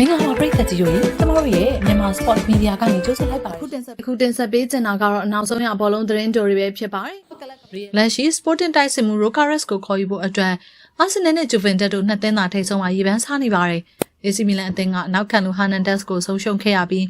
မင်္ဂလာပါပရိသတ်ကြီးတို့ရေကျွန်တော်တို့ရဲ့မြန်မာ Sport Media ကနေကြိုဆိုလိုက်ပါတခုယ်တင်ဆက်ခုတင်ဆက်ပေးချင်တာကတော့အနောက်ဆုံးရဘောလုံးသတင်းတိုတွေပဲဖြစ်ပါတယ်။လက်ရှိ Sporting တိုက်စစ်မှု Rocares ကိုခေါ်ယူဖို့အတွက် Arsenal နဲ့ Juventus တို့နှစ်သင်းသာထိပ်ဆုံးမှာရေပန်းစားနေပါတယ်။ AC Milan အသင်းကနောက်ခံလူ Hernandez ကိုဆုံးရှုံးခဲ့ရပြီး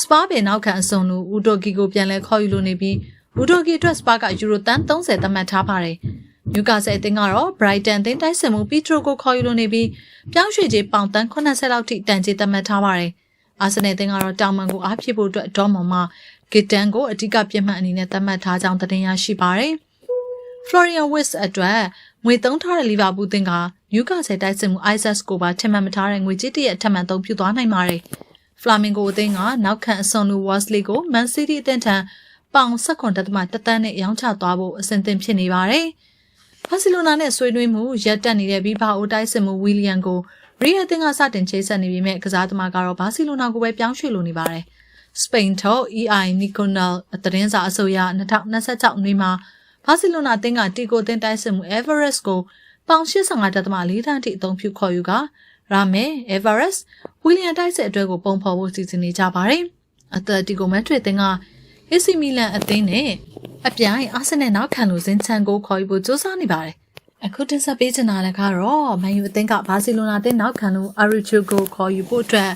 Spa ပဲနောက်ခံအစုံလူ Udogi ကိုပြန်လဲခေါ်ယူလို့နေပြီး Udogi အတွက် Spa ကယူရိုတန်30သတ်မှတ်ထားပါတယ်။ Newcastle အသင်းကတော့ Brighton အသင်းတိုက်စစ်မှု Petro ကိုခေါ်ယူလို့နေပြီးပြောင်းရွှေ့ကြေးပေါင်တန်း80လောက်ထိတန်ကြေးသတ်မှတ်ထားပါတယ်။အာဆင်နယ်အသင်းကတော့တောင်မန်ကိုအားဖြစ်ဖို့အတွက်ဒေါ်မွန်မှာဂစ်တန်ကိုအဓိကပြစ်မှတ်အနေနဲ့သတ်မှတ်ထားကြောင်းသတင်းရရှိပါရယ်။ Florian Wirtz အတွက်ငွေသုံးထားတဲ့လီဗာပူးသင်းကနျူကာဆယ်တိုက်စစ်မှု Isaac ကိုပါထင်မှတ်မထားတဲ့ငွေကြေးတရက်ထပ်မံသုံးပြုသွားနိုင်ပါတယ်။ Flamingo အသင်းကနောက်ခံအစွန်လူ Worsley ကို Man City အသင်းထံပေါင်16.3တန်းနဲ့ရောင်းချသွားဖို့အဆင်သင့်ဖြစ်နေပါတယ်။ ဘာစီလိုနာနဲ့ဆွေးနွေးမှုရပ်တက်နေတဲ့ဘီဘာအိုတိုက်စစ်မှုဝီလီယံကိုရီယက်တင်ကစတင်ချိတ်ဆက်နေပြီးမြဲကစားသမားကတော့ဘာစီလိုနာကိုပဲပြောင်းရွှေ့လိုနေပါတယ်။စပိန်ထုတ် EI Niconal အသတင်းစာအဆိုအရ2026နှစ်မှာဘာစီလိုနာအသင်းကတီကိုတင်တိုက်စစ်မှု Everest ကိုပေါင်85.4တန်းထိအသုံးပြုခေါ်ယူကရာမဲ Everest ဝီလီယံတိုက်စစ်အတွက်ကိုပုံဖော်ဖို့စီစဉ်နေကြပါတယ်။အသက်တီကိုမက်ဒရစ်အသင်းက AC Milan အသင်းနဲ့အပြိုင်အာဆင်နယ်နောက်ခံလူစင်ချန်ကိုခေါ်ယူဖို့စ조사နေပါတယ်။အခုတင်ဆက်ပေးချင်တာလည်းကတော့မန်ယူအသင်းကဘာစီလိုနာအသင်းနောက်ခံလူအာရီချူကိုခေါ်ယူဖို့အတွက်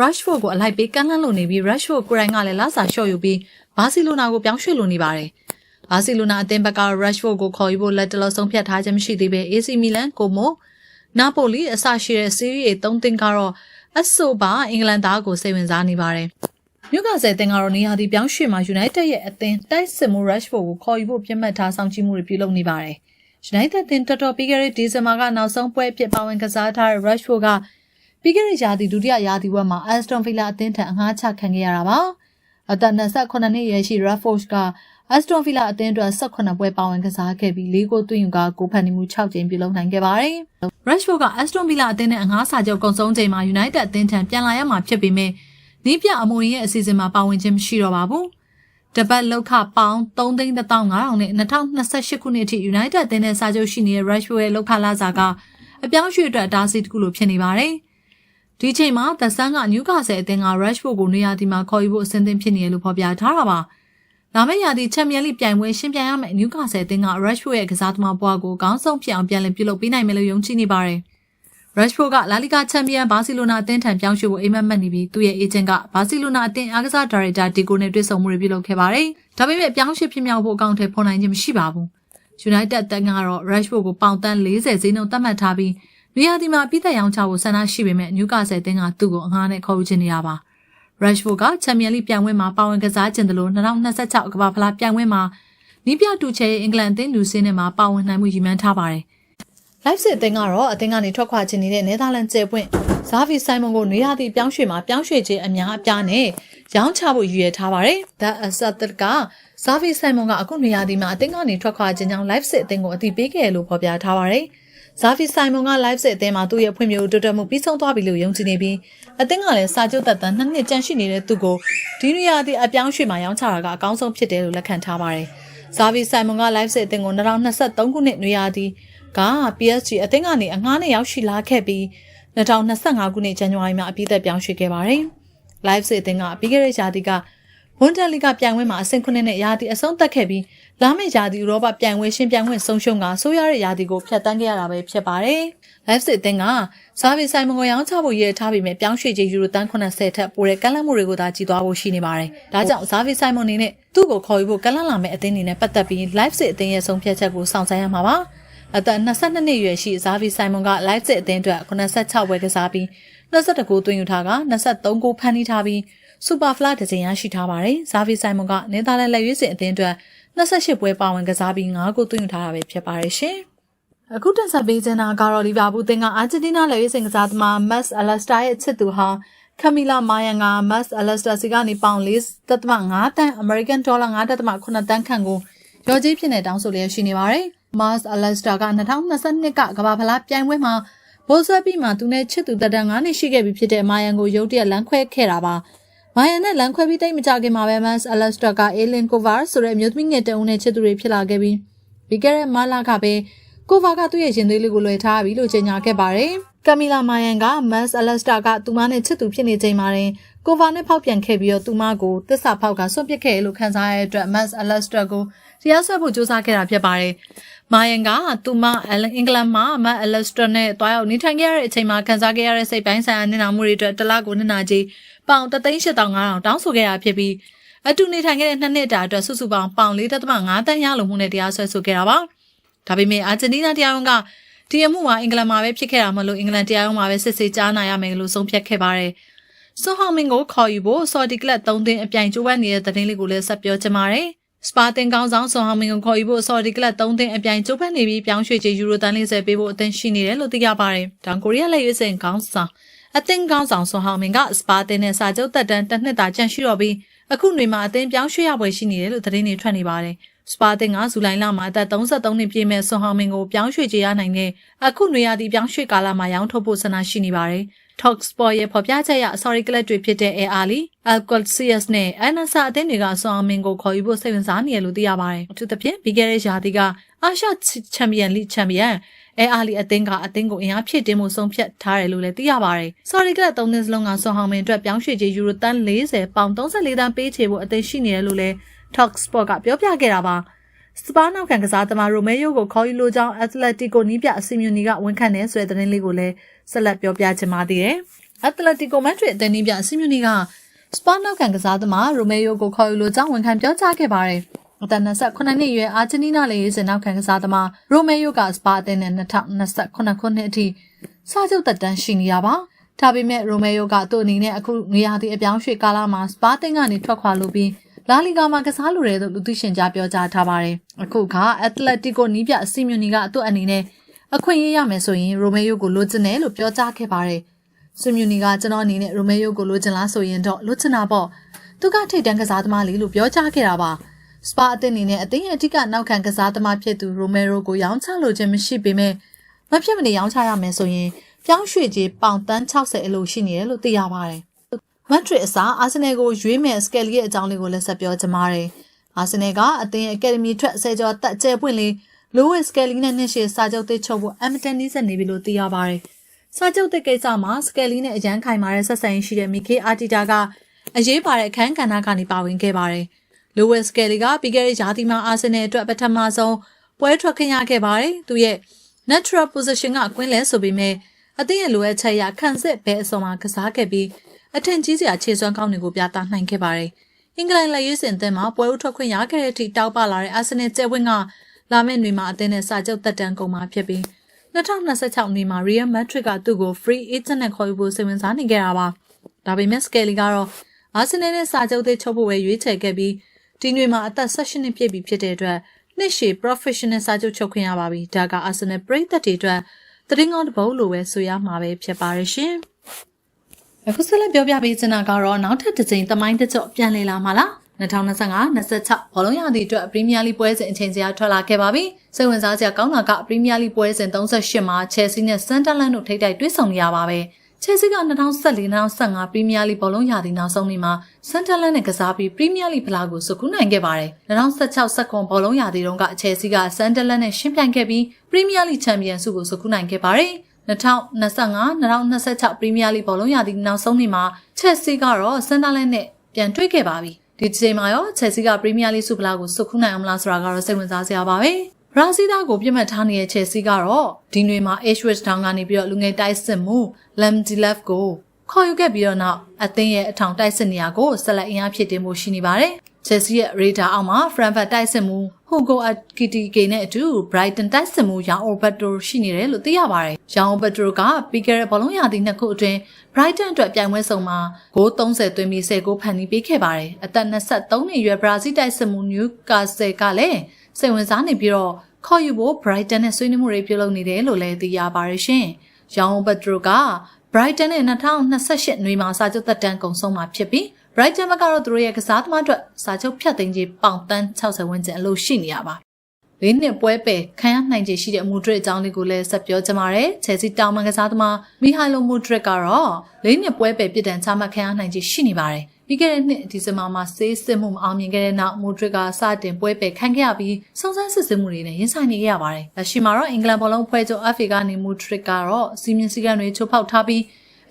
Rashford ကိုအလိုက်ပေးကမ်းလှမ်းလို့နေပြီး Rashford ကိုယ်တိုင်ကလည်းလာစာလျှော့ယူပြီးဘာစီလိုနာကိုပြောင်းရွှေ့လို့နေပါတယ်။ဘာစီလိုနာအသင်းဘက်က Rashford ကိုခေါ်ယူဖို့လက်တလောဆုံးဖြတ်ထားခြင်းမရှိသေးဘဲ AC Milan ကိုမိုနာပိုလီအစရှိတဲ့ Serie A 3သင်းကတော့အဆိုပါအင်္ဂလန်သားကိုစိတ်ဝင်စားနေပါတယ်။ မြုပ်ကဆယ်တင်ကတော့နေရာဒီပြောင်းရွှေ့မှာ United ရဲ့အသင်းတိုက်စစ်မှု Rashford ကိုခေါ်ယူဖို့ပြတ်မှတ်ထားဆောင်ကြည့်မှုတွေပြုလုပ်နေပါတယ်။ United တင်တော်တော်ပြီးခဲ့တဲ့ဒီဇင်ဘာကနောက်ဆုံးပွဲအဖြစ်ပါဝင်ကစားထားတဲ့ Rashford ကပြီးခဲ့တဲ့ရာသီဒုတိယရာသီဝက်မှာ Aston Villa အသင်းထံအငှားချခံခဲ့ရတာပါ။အသက်28နှစ်အရွယ်ရှိ Rashford က Aston Villa အသင်းအတွက်18ပွဲပါဝင်ကစားခဲ့ပြီး၄ဂိုးသွင်းယူကဂိုးဖန်တီမှု6ကြိမ်ပြုလုပ်နိုင်ခဲ့ပါတယ်။ Rashford က Aston Villa အသင်းနဲ့အငှားစာချုပ်ကုန်ဆုံးချိန်မှာ United အသင်းထံပြန်လာရမှာဖြစ်ပေမဲ့ နီးပြအမွေရဲ့အစီအစဉ်မှာပါဝင်ခြင်းမရှိတော့ပါဘူး။တပတ်လောက်ခပေါင်း3,500နဲ့2028ခုနှစ်အထိ United အသင်းနဲ့စာချုပ်ရှိနေတဲ့ Rashford ရဲ့လောက်ခလာစာကအပြောင်းရွှေ့အတွက်အတားအဆီးတစ်ခုလိုဖြစ်နေပါတယ်။ဒီချိန်မှာသက်ဆန်းကနျူကာဆယ်အသင်းက Rashford ကိုနေရာဒီမှာခေါ်ယူဖို့အဆင်သင့်ဖြစ်နေရလို့ဖော်ပြထားတာပါ။လာမယ့်ရာသီချန်ပီယံလိပြိုင်ပွဲရှင်ပြိုင်ရမယ့်နျူကာဆယ်အသင်းက Rashford ရဲ့ကစားသမားဘဝကိုကောင်းဆုံးဖြစ်အောင်ပြန်လည်ပြုလုပ်ပေးနိုင်မယ်လို့ယုံကြည်နေပါတယ်။ Rashford ကလာလီဂါချန်ပီယံဘာစီလိုနာအသင်းထံပြောင်းရွှေ့ဖို့အိမ်မက်မှတ်နေပြီးသူ့ရဲ့အေဂျင့်ကဘာစီလိုနာအသင်းအားကစားဒါရိုက်တာဒီကိုနဲ့တွေ့ဆုံမှုတွေပြုလုပ်ခဲ့ပါတယ်။ဒါပေမဲ့ပြောင်းရွှေ့ဖြစ်မြောက်ဖို့အကောင့်ထဲဖော်နိုင်ခြင်းမရှိပါဘူး။ United တန်ကတော့ Rashford ကိုပေါင်တန်း40ဈေးနှုန်းသတ်မှတ်ထားပြီးနေရာဒီမှာပြည်သက်ရောင်းချဖို့ဆန္ဒရှိပေမဲ့နျူကာဆယ်တင်းကသူ့ကိုအငှားနဲ့ခေါ်ယူခြင်းနေရပါ Rashford ကချန်ပီယံလိပြိုင်ပွဲမှာပါဝင်ကစားခြင်းတယ်လို့2026ကမ္ဘာဖလားပြိုင်ပွဲမှာနီးပြတူချဲရဲ့အင်္ဂလန်အသင်းလူစင်းနဲ့မှာပါဝင်နိုင်မှုရည်မှန်းထားပါတယ်။ Live စစ်အသင်းကတော့အသင်းကနေထွက်ခွာခြင်းနေတဲ့နယ်သာလန်ကျယ်ပွင့်ဇာဗီဆိုင်မွန်ကိုနေရာသည့်ပြောင်းရွှေ့မှာပြောင်းရွှေ့ခြင်းအများအပြားနဲ့ရောင်းချဖို့ရည်ရွယ်ထားပါတယ်။ The Asset ကဇာဗီဆိုင်မွန်ကအခုနေရာဒီမှာအသင်းကနေထွက်ခွာခြင်းကြောင့် Live စစ်အသင်းကိုအတိပေးခဲ့လို့ဖော်ပြထားပါတယ်။ဇာဗီဆိုင်မွန်က live စစ်အသင်းမှာသူ့ရဲ့ဖွံ့ဖြိုးတိုးတက်မှုပြီးဆုံးသွားပြီလို့ယုံကြည်နေပြီးအသင်းကလည်းစာချုပ်သက်တမ်းနှစ်နှစ်ကျန်ရှိနေတဲ့သူကိုဒီနေရာဒီအပြောင်းရွှေ့မှာရောင်းချတာကအကောင်းဆုံးဖြစ်တယ်လို့လက်ခံထားပါတယ်။ဇာဗီဆိုင်မွန်က live စစ်အသင်းကို2023ခုနှစ်နေရာဒီ က PSG အသင်းကနေအငှားနဲ့ရောက်ရှိလာခဲ့ပြီး2025ခုနှစ်ဇန်နဝါရီမှာအပြည့်သက်ပြောင်းရွှေ့ခဲ့ပါတယ်။ live စစ်အသင်းကပြီးခဲ့တဲ့ရာသီကဝန်ဒန်လီကပြိုင်ပွဲမှာအဆင့်ခုနှစ်နဲ့ရာသီအဆုံးသတ်ခဲ့ပြီးလာမယ့်ရာသီဥရောပပြိုင်ပွဲရှင်ပြိုင်ခွင့်ဆုံးရှုံးကဆိုးရတဲ့ရာသီကိုဖျက်ဆီးခဲ့ရတာပဲဖြစ်ပါတယ်။ live စစ်အသင်းကဇာဗီဆိုင်မွန်ကိုရောင်းချဖို့ရည်ထားပြီးမြဲပြောင်းရွှေ့ခြင်းယူရိုတန်း80ထက်ပိုတဲ့ကမ်းလှမ်းမှုတွေကိုသာကြီးသွားဖို့ရှိနေပါတယ်။ဒါကြောင့်ဇာဗီဆိုင်မွန်အနေနဲ့သူ့ကိုခေါ်ယူဖို့ကမ်းလှမ်းလာမယ့်အသင်းအနေနဲ့ပတ်သက်ပြီး live စစ်အသင်းရဲ့ဆုံးဖြတ်ချက်ကိုစောင့်ဆိုင်းရမှာပါ။ အသက်22နှစ်အရွယ်ရှိဇာဗီဆိုင်မွန်က live စစ်အသင်းအတွက်86ဝယ်ကစားပြီး22ဂိုးသွင်းယူထားက23ဂိုးဖန်တီးထားပြီးစူပါဖလားတစ်ကြိမ်ရရှိထားပါတယ်။ဇာဗီဆိုင်မွန်ကနေတာလန်လက်ရွေးစင်အသင်းအတွက်28ပွဲပါဝင်ကစားပြီး9ဂိုးသွင်းယူထားတာပဲဖြစ်ပါတယ်ရှင်။အခုတင်ဆက်ပေးခြင်းတာကတော့လီဗာပူးသင်းကအာဂျင်တီးနားလက်ရွေးစင်ကစားသမားမတ်အလက်စတာရဲ့ချစ်သူဟောင်းကမီလာမာယန်ကမတ်အလက်စတာစီကနေပေါင်4.5တန်းအမေရိကန်ဒေါ်လာ9.8တန်းခန့်ကိုရော်ကြီးဖြစ်နေတောင်းဆိုလျက်ရှိနေပါတယ်။ မတ်အလက်စတာက2022ကကမ္ဘာဖလားပြိုင်ပွဲမှာဘိုးဆွဲပြီးမှသူနဲ့ချစ်သူတက်တန်း9နှစ်ရှိခဲ့ပြီဖြစ်တဲ့မာယန်ကိုရုတ်တရက်လမ်းခွဲခဲ့တာပါ။မာယန်နဲ့လမ်းခွဲပြီးတိတ်မကြခင်မှာပဲမတ်အလက်စတာကအေလင်ကိုဗာဆိုတဲ့အမျိုးသမီးငယ်တအုပ်နဲ့ချစ်သူတွေဖြစ်လာခဲ့ပြီးပြီးခဲ့တဲ့မလာကပဲကိုဗာကသူ့ရဲ့ရင်သွေးလေးကိုလွှဲထားပြီလို့ကြေညာခဲ့ပါတယ်။ကမီလာမိုင်ယန်ကမတ်အလက်စတာကသူမနဲ့ချစ်သူဖြစ်နေချိန်မှာတင် ကိုဗာနဲ့ဖောက်ပြန်ခဲ့ပြီးတော့သူမကိုတစ္ဆာဖောက်ကဆွန့်ပစ်ခဲ့လို့ခန်းစားရတဲ့အတွက်မတ်အလက်စတာကိုတရားစွဲဖို့ကြိုးစားခဲ့တာဖြစ်ပါတယ်။မိုင်ယန်ကသူမအင်္ဂလန်မှာမတ်အလက်စတာနဲ့တွားရောက်နေထိုင်ခဲ့ရတဲ့အချိန်မှာခန်းစားခဲ့ရတဲ့စိတ်ပိုင်းဆိုင်ရာနေနာမှုတွေအတွက်တစ်လကိုနှစ်နာကြီးပေါင်3,8500တောင်းဆိုခဲ့တာဖြစ်ပြီးအတူနေထိုင်ခဲ့တဲ့နှစ်နှစ်တာအတွက်စုစုပေါင်းပေါင်4.5တန်းရလို့မှုနဲ့တရားစွဲဆိုခဲ့တာပါ။ဒါပေမဲ့အာဂျင်တီးနားတရားရုံးကဒီအမှုမှာအင်္ဂလန်မှာပဲဖြစ်ခဲ့တာမလို့အင်္ဂလန်တရားရုံးမှာပဲစစ်ဆေးကြားနာရမယ်လို့ဆုံးဖြတ်ခဲ့ပါတယ်။ ဆွန်ဟောင်မင်ကိုခေါ်ယူဖို့ဆော်ဒီကလပ်၃သင်းအပြိုင်ကျိုးပန်းနေတဲ့သတင်းလေးကိုလည်းဆက်ပြောချင်ပါတယ်။စပါတင်ကောင်းဆောင်ဆွန်ဟောင်မင်ကိုခေါ်ယူဖို့ဆော်ဒီကလပ်၃သင်းအပြိုင်ကျိုးပန်းနေပြီးပြောင်းရွှေ့ချေယူရိုတန်40ပေးဖို့အသင်းရှိနေတယ်လို့သိရပါတယ်။တောင်ကိုရီးယားလက်ရွေးစင်ကောင်းဆောင်အသင်းကောင်းဆောင်ဆွန်ဟောင်မင်ကစပါတင်နဲ့စာချုပ်တက်တန်းတစ်နှစ်တာကြန့်ရှိတော့ပြီးအခုຫນွေမှာအသင်းပြောင်းရွှေ့ရပွဲရှိနေတယ်လို့သတင်းတွေထွက်နေပါတယ်။စပါတင်ကဇူလိုင်လမှာအသက်33နှစ်ပြည့်မဲ့ဆွန်ဟောင်မင်ကိုပြောင်းရွှေ့ကြရနိုင်တဲ့အခုနွေရာသီပြောင်းရွှေ့ကာလမှာရောင်းထုတ်ဖို့ဆန္ဒရှိနေပါတယ်။ Talk Sport ရဲ့ဖော်ပြချက်အရ Sorry Club တွေဖြစ်တဲ့ Air Ali, Alcolcius နဲ့ Anasa အသင်းတွေကဆွန်ဟောင်မင်ကိုခေါ်ယူဖို့စိတ်ဝင်စားနေတယ်လို့သိရပါတယ်။အထူးသဖြင့်ပြီးခဲ့တဲ့ရာသီကအာရှချန်ပီယံလိချန်ပီယံအဲအားလီအသင်းကအသင်းကိုအင်အားဖြည့်တင်းမှုဆုံးဖြတ်ထားတယ်လို့လည်းသိရပါတယ်။ Sorry က3နှစ်စလုံးကဆွန်ဟောင်မင်အတွက်ပြောင်းရွှေ့ကြေးယူရိုတန်40ပေါင်34တန်းပေးချေဖို့အသင်းရှိနေတယ်လို့လည်း Talk Sport ကပြောပြခဲ့တာပါ။ စပါးနောက်ခံကစားသမားရိုမဲယိုကိုခေါ်ယူလိုကြောင်း Atletico နီးပြအစီမြူနီကဝန်ခံတယ်ဆိုတဲ့သတင်းလေးကိုလည်းဆက်လက်ပြောပြချင်ပါသေးတယ်။ Atletico Madrid အသင်းနီးပြအစီမြူနီကစပါးနောက်ခံကစားသမားရိုမဲယိုကိုခေါ်ယူလိုကြောင်းဝန်ခံပြောကြားခဲ့ပါတယ်။အသက်28နှစ်အရွယ်အာဂျင်တီးနာလေရေးစင်နောက်ခံကစားသမားရိုမဲယိုကစပါအသင်းနဲ့2028ခုနှစ်အထိစာချုပ်သက်တမ်းရှိနေရပါ။ဒါပေမဲ့ရိုမဲယိုကသူ့အနေနဲ့အခုငွေရာသီအပြောင်းရွှေ့ကာလမှာစပါတင်ကနေထွက်ခွာလို့ပြီး လာလီဂါမှာကစားလိုတယ်လို့လူသိရှင်ကြားပြောကြားထားပါတယ်။အခုကအက်တလက်တီကိုနီးပြအစီမြူနီကသူ့အနေနဲ့အခွင့်အရေးရမယ်ဆိုရင်ရိုမဲယိုကိုလိုချင်တယ်လို့ပြောကြားခဲ့ပါတယ်။စီမြူနီကကျွန်တော်အနေနဲ့ရိုမဲယိုကိုလိုချင်လားဆိုရင်တော့လိုချင်တာပေါ့။သူကထိတ်တန်းကစားသမားလေးလို့ပြောကြားခဲ့တာပါ။စပါအသင်းအနေနဲ့အသင်းရဲ့အဓိကနောက်ခံကစားသမားဖြစ်သူရိုမဲရိုကိုရောင်းချလိုခြင်းမရှိပေမဲ့မဖြစ်မနေရောင်းချရမယ်ဆိုရင်ပြောင်းရွှေ့ကြီးပေါင်တန်း60အလိုရှိနေတယ်လို့သိရပါတယ်။ မက်ဒရစ်အစားအာဆင်နယ်ကိုရွေးမဲ့စကယ်လီရဲ့အကြောင်းလေးကိုလည်းဆက်ပြောကြပါမယ်။အာဆင်နယ်ကအသင်းအကယ်ဒမီထွက်ဆဲကျော်တက်ကျဲပွင့်လေးလိုဝစ်စကယ်လီနဲ့နှစ်ရှည်စာချုပ်သစ်ချုပ်ဖို့အမတန်နီးစက်နေပြီလို့သိရပါတယ်။စာချုပ်သစ်ကိစ္စမှာစကယ်လီနဲ့အရန်ခိုင်မာတဲ့ဆက်ဆံရေးရှိတဲ့မီကေအာတီတာကအရေးပါတဲ့အခန်းကဏ္ဍကနေပါဝင်ခဲ့ပါတယ်။လိုဝစ်စကယ်လီကပြီးခဲ့တဲ့ရာသီမှာအာဆင်နယ်အတွက်ပထမဆုံးပွဲထွက်ခင်ရခဲ့ပါတယ်။သူရဲ့ natural position ကကွင်းလဲဆိုပေမဲ့အသင်းရဲ့လိုအပ်ချက်အရခန့်စစ်ဘဲအစုံမှာကစားခဲ့ပြီး အထင်ကြီးစရာခြေစွမ်းကောင်းတွေကိုပြသနိုင်ခဲ့ပါတယ်။အင်္ဂလန်လက်ရွေးစင်အသင်းမှာပွဲဦးထွက်ခွင့်ရခဲ့တဲ့အထိတောက်ပလာတဲ့အာဆင်နယ်ကျဲဝင်းကလာမယ့်နေ့မှာအသင်းနဲ့စာချုပ်တက်တန်းကုန်မှာဖြစ်ပြီး2026နှစ်မှာ Real Madrid ကသူ့ကို free agent နဲ့ခေါ်ယူဖို့စိတ်ဝင်စားနေကြတာပါ။ဒါပေမဲ့ Skelly ကတော့အာဆင်နယ်နဲ့စာချုပ်သစ်ချုပ်ဖို့ပဲရွေးချယ်ခဲ့ပြီးဒီနေ့မှာအသက်16နှစ်ပြည့်ပြီဖြစ်တဲ့အတွက်နှစ်ရှည် professional စာချုပ်ချုပ်ခွင့်ရပါပြီ။ဒါက Arsenal ပရိသတ်တွေအတွက်သတင်းကောင်းတစ်ပုဒ်လိုပဲဆိုရမှာပဲဖြစ်ပါရဲ့ရှင်။ အခုဆက်လက်ပြောပြပေးချင်တာကတော့နောက်ထပ်တစ်ကြိမ်သမိုင်းတစ်ကြော့ပြန်လည်လာမှာလား2025 26ဘောလုံးရသည့်အတွက်ပရီးမီးယားလိပွဲစဉ်အချိန်စရာထွက်လာခဲ့ပါပြီ။စိတ်ဝင်စားစရာကောင်းတာကပရီးမီးယားလိပွဲစဉ်38မှာချယ်ဆီနဲ့ဆန်တာလန်တို့ထိပ်တိုက်တွေ့ဆုံနေရပါပဲ။ချယ်ဆီက2014-2015ပရီးမီးယားလိဘောလုံးရသည့်နောက်ဆုံးနေ့မှာဆန်တာလန်နဲ့ကစားပြီးပရီးမီးယားလိဖလားကိုစုခုနိုင်ခဲ့ပါတယ်။2016စက္ကွန်ဘောလုံးရသည့်တုန်းကချယ်ဆီကဆန်တာလန်နဲ့ရှင်းပြိုင်ခဲ့ပြီးပရီးမီးယားလိချန်ပီယံဆုကိုစုခုနိုင်ခဲ့ပါတယ်။ 2025-2026ပရီးမီးယားလိဘောလုံးရသည့်နောက်ဆုံးနေ့မှာချက်ဆီကတော့ဆန်တာလန်နဲ့ပြန်တွေ့ခဲ့ပါပြီ။ဒီချိန်မှာရောချက်စီကပရီးမီးယားလိဆုဖလားကိုစုခုနိုင်အောင်မလားဆိုတာကတော့စိတ်ဝင်စားစရာပါပဲဘရာဇီးသားကိုပြစ်မှတ်ထားနေတဲ့ချက်စီကတော့ဒီနွေမှာ Ashwich Town ကနေပြီးတော့လူငယ်တိုက်စစ်မှု Lamdilef ကိုခေါ်ယူခဲ့ပြီးတော့နောက်အသင်းရဲ့အထောင်တိုက်စစ်နေရာကိုဆက်လက်အင်အားဖြစ်တင်မှုရှိနေပါတယ် ချက်စီရဲ့ radar အောက်မှာ Frankfurt တိုက်စစ်မှု Hugo Ekitike နဲ့အတူ Brighton တိုက်စစ်မှုရောင် Alberto ရှိနေတယ်လို့သိရပါတယ်။ရောင် Alberto ကပြီးခဲ့တဲ့ဘောလုံးရာသီနှစ်ခုအတွင်း Brighton အတွက်ပြိုင်ပွဲစုံမှာဂိုး30သွင်းပြီး10ဂိုးဖန်တီးပေးခဲ့ပါတယ်။အသက်23နှစ်အရွယ် Brazil တိုက်စစ်မှု Newcastle ကလည်းစိတ်ဝင်စားနေပြီးတော့ခေါ်ယူဖို့ Brighton နဲ့ဆွေးနွေးမှုတွေပြုလုပ်နေတယ်လို့လည်းသိရပါတယ်ရှင်။ရောင် Alberto က Brighton နဲ့2028နွေမှာစာချုပ်သက်တမ်းကုန်ဆုံးမှာဖြစ်ပြီး Brighton ဘက်ကတော့သူတို့ရဲ့ကစားသမားအတွက်စာချုပ်ဖြတ်သိမ်းခြင်းပေါင်တန်း60ဝန်းကျင်အလို့ရှိနေရပါလေးနှစ်ပွဲပယ်ခံရနိုင်ခြေရှိတဲ့အမှုတွေအကြောင်းလေးကိုလည်းဆက်ပြောကြပါရယ်ချယ်ဆီတောင်မန်ကစားသမားမီဟိုင်လိုမူဒရစ်ကတော့လေးနှစ်ပွဲပယ်ပြစ်ဒဏ်ချမှတ်ခံရနိုင်ခြေရှိနေပါတယ်ပြီးခဲ့တဲ့နှစ်ဒီဇင်ဘာမှာဆေးစစ်မှုမအောင်မြင်ခဲ့တဲ့နောက်မိုဒရစ်ကစတင်ပွဲပယ်ခံခဲ့ရပြီးစုံစမ်းစစ်ဆေးမှုတွေနဲ့ရင်ဆိုင်နေခဲ့ရပါတယ်။လက်ရှိမှာတော့အင်္ဂလန်ဘောလုံးဖွဲ့ချုပ် FA ကနေမိုဒရစ်ကတော့စီမင်းစည်းကမ်းတွေချိုးဖောက်ထားပြီး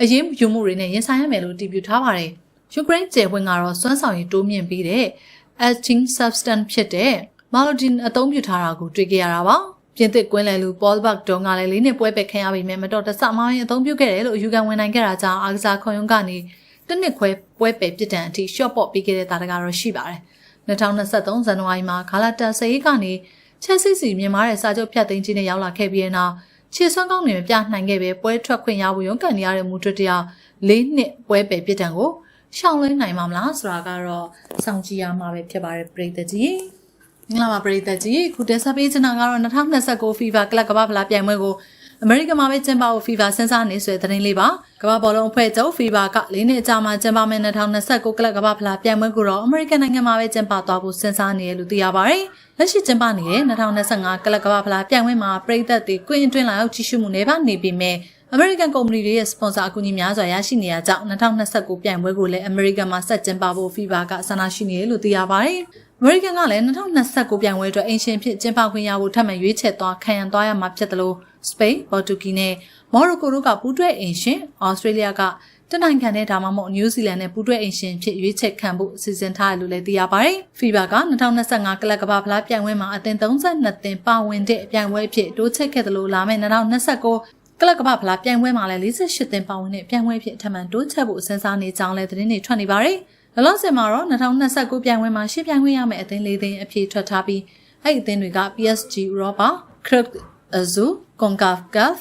အရေးယူမှုတွေနဲ့ရင်ဆိုင်ရမယ်လို့တည်ပြုထားပါတယ်။ ယူကရိန်းကျယ်ဝင်ကတော့စွမ်းဆောင်ရည်တိုးမြင့်ပြီးတဲ့ acting substance ဖြစ်တဲ့ Malodin အသုံးပြုထားတာကိုတွေ့ကြရတာပါ။ပြင်သစ်ကွင်းလယ်လူပေါ်ဘတ်တုံကလည်းလေးနှစ်ပွဲပယ်ခံရပြီးမြဲမတော်တဆမောင်းရင်အသုံးပြုခဲ့တယ်လို့ယူကန်ဝင်နိုင်ခဲ့တာကြောင့်အားကစားခွန်ယုံကနေတနစ်ခွဲပွဲပယ်ပြစ်ဒဏ်အထိရှော့ပေါ့ပြီးခဲ့တဲ့တာတကတော့ရှိပါတယ်။2023ဇန်နဝါရီမှာဂါလာတာဆေးကနေချက်စစ်စီမြန်မာရဲ့စာချုပ်ဖြတ်သိမ်းခြင်းနဲ့ရောက်လာခဲ့ပြီးတဲ့နောက်ခြေစွမ်းကောင်းတွေမပြနိုင်ခဲ့ပဲပွဲထွက်ခွင့်ရဖို့ရုန်းကန်နေရတဲ့မူထွတ်တရား၄နှစ်ပွဲပယ်ပြစ်ဒဏ်ကို ရှောင်လွှဲနိုင်မှာမလားဆိုတာကတော့စောင့်ကြည့်ရမှာပဲဖြစ်ပါတယ်ပြည်သက်ကြီးမင်္ဂလာပါပြည်သက်ကြီးခုတက်ဆက်ပေးချင်တာကတော့2029 FIFA ကလပ်ကမ္ဘာဖလားပြိုင်ပွဲကိုအမေရိကန်မှာပဲကျင်းပဖို့ FIFA စဉ်းစားနေဆိုတဲ့သတင်းလေးပါကမ္ဘာဘောလုံးအဖွဲ့ချုပ် FIFA က၄နှစ်ကြာမှကျင်းပမယ့်2029ကလပ်ကမ္ဘာဖလားပြိုင်ပွဲကိုတော့အမေရိကန်နိုင်ငံမှာပဲကျင်းပသွားဖို့စဉ်းစားနေတယ်လို့သိရပါတယ်လက်ရှိကျင်းပနေတဲ့2025ကလပ်ကမ္ဘာဖလားပြိုင်ပွဲမှာပြည်သက်တွေကွင်းအတွင်းလာရောက်ကြီးစုမှုနေပါနေပြီမဲ့ အမေရိကန်ကုမ္ပဏီတွေရဲ့စပွန်ဆာအကူအညီများစွာရရှိနေရကြောင်း2029ပြိုင်ပွဲကိုလည်းအမေရိကန်မှာဆက်ကျင်းပဖို့ FIFA ကဆန္ဒရှိနေတယ်လို့သိရပါတယ်။အမေရိကန်ကလည်း2029ပြိုင်ပွဲအတွက်အင်ရှင်ဖြစ်ကျင်းပခွင့်ရဖို့ထပ်မံရွေးချယ်သွားခံရန်သွားရမှာဖြစ်တယ်လို့စပိန်၊ပေါ်တူဂီနဲ့မော်ရိုကိုတို့ကပူးတွဲအင်ရှင်၊ဩစတြေးလျကတနိုင်ငံနဲ့ဒါမှမဟုတ်နယူးဇီလန်နဲ့ပူးတွဲအင်ရှင်ဖြစ်ရွေးချယ်ခံဖို့စီစဉ်ထားတယ်လို့လည်းသိရပါတယ်။ FIBA က2025ကလပ်ကမ္ဘာဖလားပြိုင်ပွဲမှာအသင်း32သင်းပါဝင်တဲ့အပြိုင်ပွဲအဖြစ်တိုးချဲ့ခဲ့တယ်လို့လာမယ့်2029 ကလပ်ကမ္ဘာဖလားပြိုင်ပွဲမှာလည်း48သင်းပါဝင်တဲ့ပြိုင်ပွဲအဖြစ်အထက်မှန်တိုးချဲ့ဖို့စဉ်းစားနေကြောင်းလည်းသတင်းတွေထွက်နေပါတယ်။လောလောဆယ်မှာတော့2029ပြိုင်ပွဲမှာရှင်းပြိုင်ခွင့်ရမယ့်အသင်း၄သင်းအဖြစ်ထွက်ထားပြီးအဲ့ဒီအသင်းတွေက PSG Europa, Kruk Azul, CONCACAF,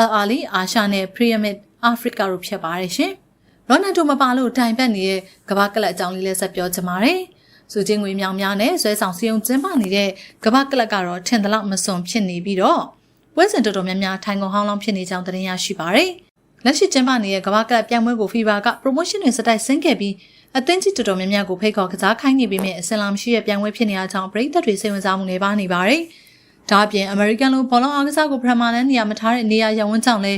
Al Ahly အာရှနဲ့ Pyramid Africa တို့ဖြစ်ပါတယ်ရှင်။ရော်နယ်ဒိုမပါလို့တိုင်ပတ်နေတဲ့ကမ္ဘာကလပ်အကြောင်းလေးလည်းဆက်ပြောချင်ပါတယ်။စုချင်းငွေမြောင်များနဲ့ဆွဲဆောင်စီယုံကျင်းပနေတဲ့ကမ္ဘာကလပ်ကတော့ထင်သလောက်မစွန်ဖြစ်နေပြီးတော့ ပွဲစဉ်တော်တော်များများထိုင်ကုန်ဟောင်းလောင်းဖြစ်နေကြောင်းသတင်းရရှိပါတယ်။လက်ရှိကျင်းပနေတဲ့ကမ္ဘာကလပ်ပြိုင်ပွဲကို FIBA က promotion တွေစတိုက်ဆင်းခဲ့ပြီးအသင်းကြီးတော်တော်များများကိုဖိတ်ခေါ်ကစားခိုင်းနေပြီးမြဲအစလာမရှိရဲ့ပြိုင်ပွဲဖြစ်နေတဲ့အကြောင်းပြည်သက်တွေစိတ်ဝင်စားမှုနေပါနေပါတယ်။ဒါအပြင် American လိုဘောလုံးအားကစားကိုပထမလန်းနေရာမထားတဲ့နေရာရဝန်းကြောင့်လဲ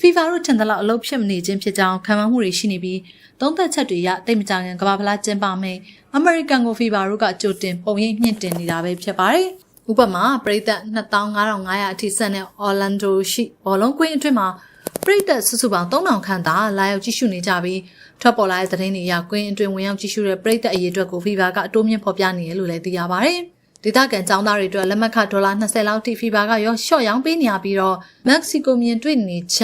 FIFA တို့ထင်သလောက်အလုပ်ဖြစ်မနေခြင်းဖြစ်ကြောင်းခံမှန်းမှုတွေရှိနေပြီးသုံးသက်ချက်တွေရတိတ်မကြခင်ကမ္ဘာဖလားကျင်းပမယ် American ကို FIFA တို့ကကြိုတင်ပုံရိပ်မြင့်တင်နေတာပဲဖြစ်ပါတယ်။ ဥပမာပြည်သက်2500အထိဆက်တဲ့ Orlando ရှိဘောလုံးကွင်းအတွင်းမှာပြည်သက်စုစုပေါင်း3000ခန့်သာလာရောက်ကြည့်ရှုနေကြပြီးထွက်ပေါ်လာတဲ့သတင်းတွေအရကွင်းအတွင်းဝင်ရောက်ကြည့်ရှုတဲ့ပြည်သက်အရေးအတွက်ကို FIFA ကအတိုးမြင့်ဖော်ပြနေတယ်လို့လည်းသိရပါတယ်။ဒေသခံចောင်းသားတွေအတွက်လက်မှတ်ခဒေါ်လာ20လောက်ထိ FIFA ကရောရှော့ရောင်းပေးနေရပြီးတော့မက္ကဆီကိုမြင်တွေ့နေချ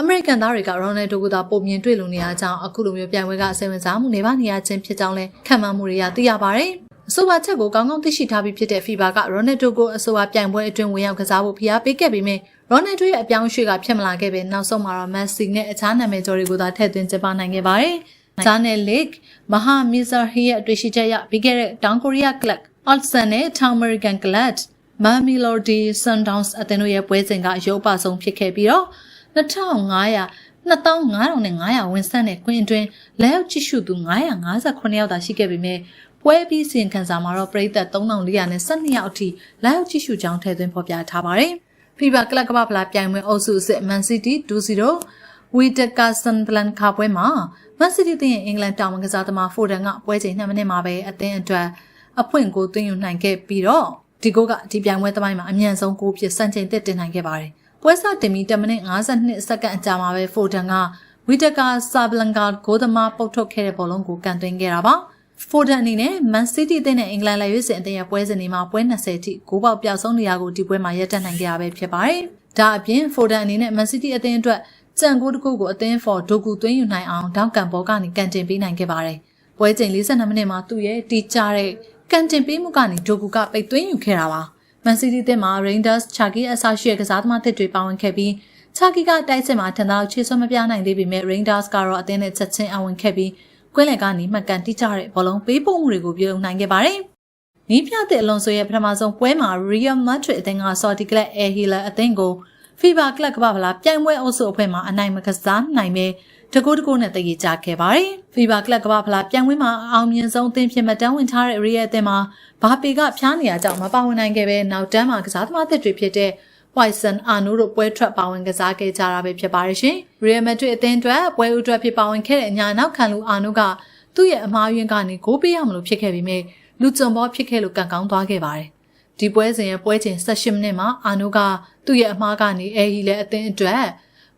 အမေရိကန်သားတွေကရိုနယ်ဒိုကိုသာပုံမြင်တွေ့လို့နေရကြောင်းအခုလိုမျိုးပြိုင်ပွဲကအစိမ်းဝင်စားမှုနေပါနေရခြင်းဖြစ်ကြောင်းလည်းခံမှန်းမှုတွေကသိရပါတယ်။ အဆိုပါချက်ကိုကောင်းကောင်းသိရှိထားပြီးဖြစ်တဲ့ FIBA ကရိုနယ်ဒိုကိုအဆိုပါပြိုင်ပွဲအတွင်းဝင်ရောက်ကစားဖို့ဖိအားပေးခဲ့ပေမဲ့ရိုနယ်ဒိုရဲ့အပြောင်းအရွှေ့ကဖြစ်မလာခဲ့ပဲနောက်ဆုံးမှာတော့မက်ဆီနဲ့အခြားနာမည်ကျော်တွေကိုသာထည့်သွင်းကျင်းပနိုင်ခဲ့ပါတယ်။ဂျာနယ်လစ်မဟာမီဇာဟီရဲ့အတွေ့ရှိချက်အရပြီးခဲ့တဲ့တောင်ကိုရီးယားကလပ်အော့ဆန်နဲ့တောင်အမေရိကန်ကလပ်မာမီလိုဒီဆန်ဒေါင်းစ်အသင်းတို့ရဲ့ပွဲစဉ်ကရုပ်ပါဆုံးဖြစ်ခဲ့ပြီးတော့2500 2500ဝန်ဆက်တဲ့ကွင်းအတွင်းလက်ရောက်ကြည့်ရှုသူ958ယောက်သာရှိခဲ့ပေမဲ့ ပွဲပြီးစီရင်ခံစာမှာတော့ပြည်သက်3400နဲ့12ယောက်အထိလက်ရောက်ကြည့်ရှုကြောင်းထည့်သွင်းဖော်ပြထားပါတယ်။ FIBA ကလပ်ကမ္ဘာဖလားပြိုင်ပွဲအုပ်စုအဆင့် Man City 2-0ဝီတကာဆန်ပလန်ခါပွဲမှာမန်စီးတီးတင်အင်္ဂလန်တောင်မကစားသမားဖိုဒန်ကပွဲချိန်2မိနစ်မှာပဲအသင်းအတွက်အဖွင့်ကိုသွင်းယူနိုင်ခဲ့ပြီးတော့ဒီကိုကဒီပြိုင်ပွဲသမိုင်းမှာအမြန်ဆုံးကိုဖြစ်စံချိန်သစ်တင်နိုင်ခဲ့ပါတယ်။ပွဲစတင်ပြီး10မိနစ်52စက္ကန့်အကြာမှာပဲဖိုဒန်ကဝီတကာဆာဘလန်ကာဂိုးသမားပုတ်ထုတ်ခဲ့တဲ့ဘောလုံးကိုကန်သွင်းခဲ့တာပါ။ ဖိုဒန်အနေနဲ့မန်စီးတီးအသင်းနဲ့အင်္ဂလန်လက်ရွေးစင်အသင်းရဲ့ပွဲစဉ်တွေမှာပွဲ20ထိဂိုးပေါက်ပြောက်ဆုံးနေရကိုဒီပွဲမှာရပ်တန့်နိုင်ခဲ့ရပဲဖြစ်ပါတယ်။ဒါအပြင်ဖိုဒန်အနေနဲ့မန်စီးတီးအသင်းအတွက်ကြံကိုတကုကိုအသင်းဖော်ဒိုကူသွင်းယူနိုင်အောင်တောက်ကန်ဘောကနေကန်တင်ပေးနိုင်ခဲ့ပါတယ်။ပွဲချိန်42မိနစ်မှာသူ့ရဲ့တီချတဲ့ကန်တင်ပေးမှုကနေဒိုကူကပိတ်သွင်းယူခဲ့တာပါ။မန်စီးတီးတင်မှာ Rangers ချာကီအဆာရှိရဲ့ကစားသမားတစ်တွေပါဝင်ခဲ့ပြီးချာကီကတိုက်စစ်မှာထန်သားချေဆွမပြနိုင်သေးပေမဲ့ Rangers ကတော့အသင်းနဲ့ချက်ချင်းအဝင်ခဲ့ပြီး ကွင်းလယ်ကနေမှတ်ကန်တိကျတဲ့ဘောလုံးပေးပို့မှုတွေကိုပြုလုပ်နိုင်ခဲ့ပါတယ်။နီးပြတဲ့အလွန်ဆိုရဲ့ပထမဆုံးပွဲမှာ Real Madrid အသင်းက Saudi Club Al Hilal အသင်းကို FIBA ကလပ်ကမ္ဘာဖလားပြိုင်ပွဲအုပ်စုအဖွဲ့မှာအနိုင်မကစားနိုင်ပဲတကူတကူနဲ့တည်ကြခဲ့ပါတယ်။ FIBA ကလပ်ကမ္ဘာဖလားပြိုင်ပွဲမှာအောင်မြင်ဆုံးအသင်းဖြစ်မှတန်းဝင်ထားတဲ့ Real အသင်းမှာဘာပေကဖျားနေရကြောင်းမပါဝင်နိုင်ခဲ့ပဲနောက်တန်းမှာကစားသမားသစ်တွေဖြစ်တဲ့ Poison Arno တို့ပွဲထွက်ပါဝင်ကစားခဲ့ကြတာပဲဖြစ်ပါတယ်ရှင်။ Real Madrid အသင်းအတွက်ပွဲဦးအတွက်ဖြစ်ပါဝင်ခဲ့တဲ့အညာနောက်ခံလူ Arno ကသူသူ့ရဲ့အမားယွင်းကနေဂိုးပေးရမလို့ဖြစ်ခဲ့ပြီးမြဲလူကြုံဘောဖြစ်ခဲ့လို့ကံကောင်းသွားခဲ့ပါတယ်ဒီပွဲစဉ်ရဲ့ပွဲချိန်18မိနစ်မှာအာနိုကသူ့ရဲ့အမားကနေအဲဟီလည်းအသင်းအတွက်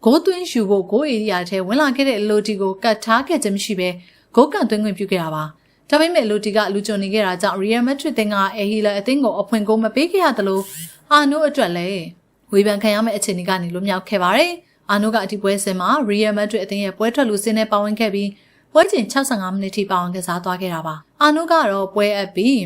ဂိုးသွင်းယူဖို့ဂိုးအေရီယာထဲဝင်လာခဲ့တဲ့လိုတီကိုကတ်ထားခဲ့ခြင်းမရှိဘဲဂိုးကန်သွင်းခွင့်ပြုခဲ့တာပါဒါပေမဲ့လိုတီကလူကြုံနေခဲ့တာကြောင့် Real Madrid တင်ကအဲဟီလည်းအသင်းကိုအဖွင့်ကိုမပေးခဲ့ရသလိုအာနိုအတွက်လည်း ဝေဖန်ခံရမယ့်အခြေအနေကနေလွတ်မြောက်ခဲ့ပါတယ်အာနိုကအဒီပွဲစဉ်မှာ Real Madrid အသင်းရဲ့ပွဲထွက်လူစင်းနဲ့ပါဝင်ခဲ့ပြီးပွဲချိန်65မိနစ်ထိပါဝင်ကစားသွားခဲ့တာပါအာနိုကတော့ပွဲအပ်ပြီး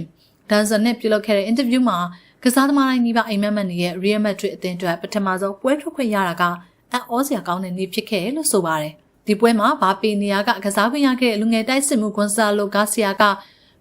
ဒန်ဆန်နဲ့ပြုလုပ်ခဲ့တဲ့အင်တာဗျူးမှာကစားသမားတိုင်းကြီးပါအိမ်မက်မက်နေတဲ့ Real Madrid အသင်းအတွက်ပထမဆုံးပွဲထွက်ခွင့်ရတာကအံ့ဩစရာကောင်းတဲ့နေ့ဖြစ်ခဲ့တယ်လို့ဆိုပါတယ်ဒီပွဲမှာဘာပီနီယာကကစားခွင့်ရခဲ့တဲ့လူငယ်တိုက်စစ်မှုကွန်ဆာလိုဂါဆီယာက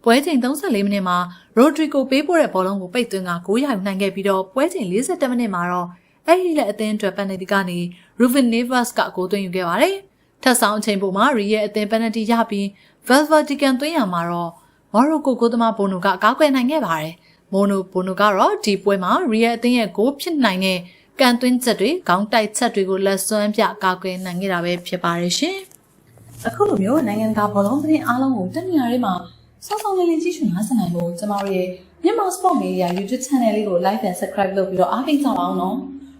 ပွဲချိန်34မိနစ်မှာရိုဒရီကိုပေးပို့တဲ့ဘောလုံးကိုပိတ်သွင်းကဂိုးရယူနိုင်ခဲ့ပြီးတော့ပွဲချိန်47မိနစ်မှာတော့အဲ့ဒီလက်အသင်းအတွက်ပန်နယ်တီကနေ Ruben Neves ကဂိုးသွင်းယူခဲ့ပါတယ်ထပ်ဆောင်အချိန်ပေါ်မှာရီရဲ့အသင်းပန်နယ်တီရပြီး Valverde ကန်သွင်းရမှာတော့မော်ရိုကိုကိုသမားဘိုနိုကကောက်ကွယ်နိုင်ခဲ့ပါတယ်မိုနိုဘိုနိုကတော့ဒီပွဲမှာရီရဲ့အသင်းရဲ့ဂိုးဖြစ်နိုင်တဲ့ကန်သွင်းချက်တွေခေါင်းတိုက်ချက်တွေကိုလက်စွမ်းပြကောက်ကွယ်နိုင်ခဲ့တာပဲဖြစ်ပါတယ်ရှင်အခုလိုမျိုးနိုင်ငံတကာဘောလုံးသတင်းအားလုံးကိုတက်နေရာတွေမှာ စောစောလေးလေးကြည့်ရှုနားဆင်နိုင်ဖို့ကျမတို့ရဲ့မြန်မာ Sport Media YouTube Channel လေးကို Like and Subscribe လုပ်ပြီးတော့အားပေးကြပါအောင်နော်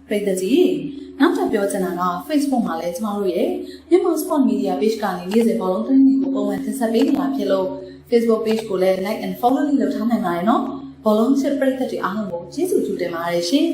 ပြည်သူကြီးနောက်ထပ်ပြောချင်တာက Facebook မှာလည်းကျမတို့ရဲ့မြန်မာ Sport Media Page ကနေနေ့စဉ်ဘောလုံးသတင်းတွေကိုပုံမှန်တင်ဆက်ပေးနေတာဖြစ်လို့ Facebook Page ကိုလည်း Like and Follow လေးလုပ်ထားနိုင်ပါတယ်နော်ဘောလုံးချစ်ပရိသတ်တွေအားလုံးကိုကျေးဇူးတင်ပါတယ်ရှင်